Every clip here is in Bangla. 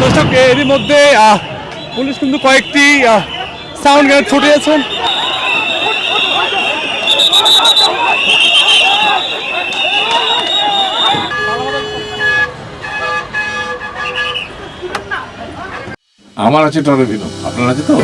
দর্শক, এরই মধ্যে পুলিশ কিন্তু কয়েকটি সাউন্ড গ্রেনেড আছেন আমার আছে টরেভিনো আপনার আছে তো?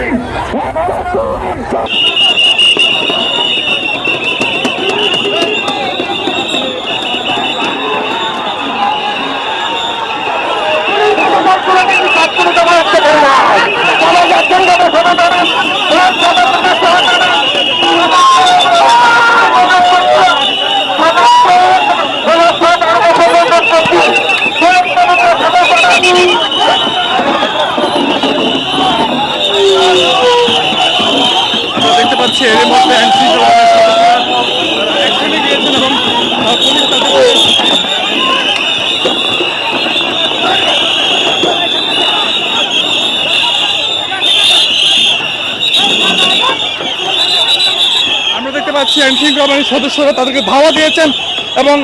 দাবি আমরা দেখতে পাচ্ছি এর মধ্যে আইনশৃঙ্খলা সদস্যরা অ্যাকশনে গিয়েছেন এবং পুলিশ তাদেরকে আমরা দেখতে পাচ্ছি আইনশৃঙ্খলা বাহিনীর সদস্যরা তাদেরকে ধাওয়া দিয়েছেন এবং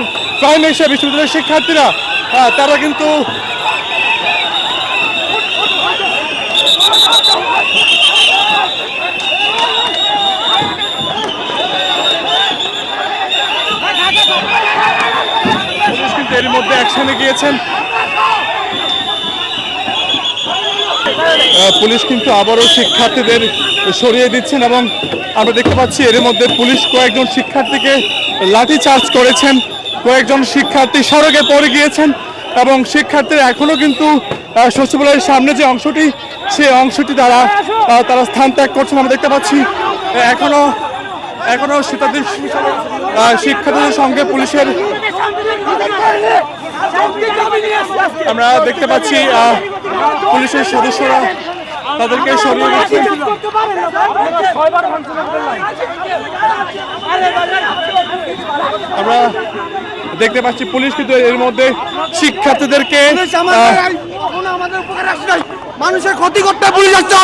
এশিয়া বিশ্ববিদ্যালয়ের শিক্ষার্থীরা তারা কিন্তু পুলিশ কিন্তু এর মধ্যে অ্যাকশনে গিয়েছেন। পুলিশ কিন্তু আবারও শিক্ষার্থীদের সরিয়ে দিচ্ছেন এবং আমরা দেখতে পাচ্ছি এর মধ্যে পুলিশ কয়েকজন শিক্ষার্থীকে লাঠি চার্জ করেছেন। কয়েকজন শিক্ষার্থী সড়কে পড়ে গিয়েছেন এবং শিক্ষার্থীরা এখনও কিন্তু সচিবালয়ের সামনে যে অংশটি সেই অংশটি তারা তারা স্থান ত্যাগ করছেন। আমরা দেখতে পাচ্ছি আহ, এখনও এখনও শীতার্থী আহ, শিক্ষার্থীদের সঙ্গে পুলিশের আমরা দেখতে পাচ্ছি পুলিশের সদস্যরা তাদেরকে সরিয়ে দিচ্ছে। আমরা দেখতে পাচ্ছি পুলিশ কিন্তু এর মধ্যে শিক্ষার্থীদেরকে মানুষের ক্ষতি করতে পুলিশ আসছে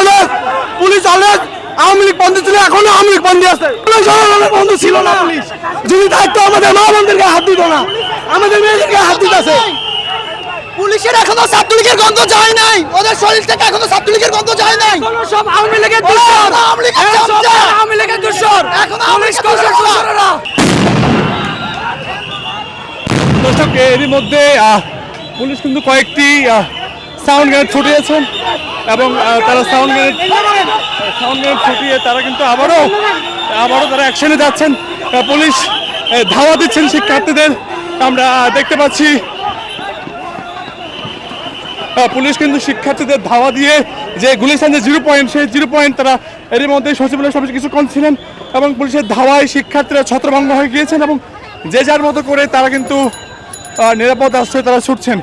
পুলিশ অলস। আওয়ামী লীগ বন্ধ ছিল এখনও আওয়ামী লীগ বন্ধ আছে। অলস ছিল না পুলিশ। যদি থাকতো আমাদের মা বোনদেরকে হাত দিত না। আমাদের মেয়েদেরকে হাত দিতেছে পুলিশের এখনও ছাত্রলীগের গন্ধ যায় নাই। ওদের শরীর থেকে এখনও ছাত্রলীগের গন্ধ যায় নাই। সব আওয়ামী লীগের দূষণ আওয়ামী লীগের আওয়ামী লীগের দূষণ এখন পুলিশ দূষণরা দর্শক এরই মধ্যে আহ, পুলিশ কিন্তু কয়েকটি সাউন্ড গ্রেনেড ছুটিয়েছেন এবং তারা সাউন্ড গ্রেনেড সাউন্ড গ্রেনেড ছুটিয়ে তারা কিন্তু আবারও আবারও তারা অ্যাকশনে যাচ্ছেন। পুলিশ ধাওয়া দিচ্ছেন শিক্ষার্থীদের। আমরা দেখতে পাচ্ছি পুলিশ কিন্তু শিক্ষার্থীদের ধাওয়া দিয়ে যে গুলিস্তান যে জিরো পয়েন্ট, সেই জিরো পয়েন্ট তারা এরই মধ্যে সচিবালয় সমাজে কিছুক্ষণ ছিলেন এবং পুলিশের ধাওয়ায় শিক্ষার্থীরা ছত্রভঙ্গ হয়ে গিয়েছেন এবং যে যার মতো করে তারা কিন্তু নিরাপদ আশ্রয়ে তারা ছুটছেন।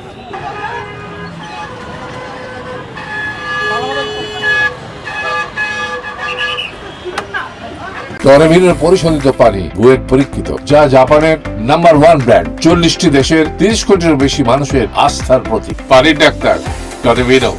টরেভিনোর পরিশোধিত পানি বুয়েট পরীক্ষিত, যা জাপানের নাম্বার ওয়ান ব্র্যান্ড। চল্লিশটি দেশের তিরিশ কোটিরও বেশি মানুষের আস্থার প্রতীক। পানির ডাক্তার টরেভিনো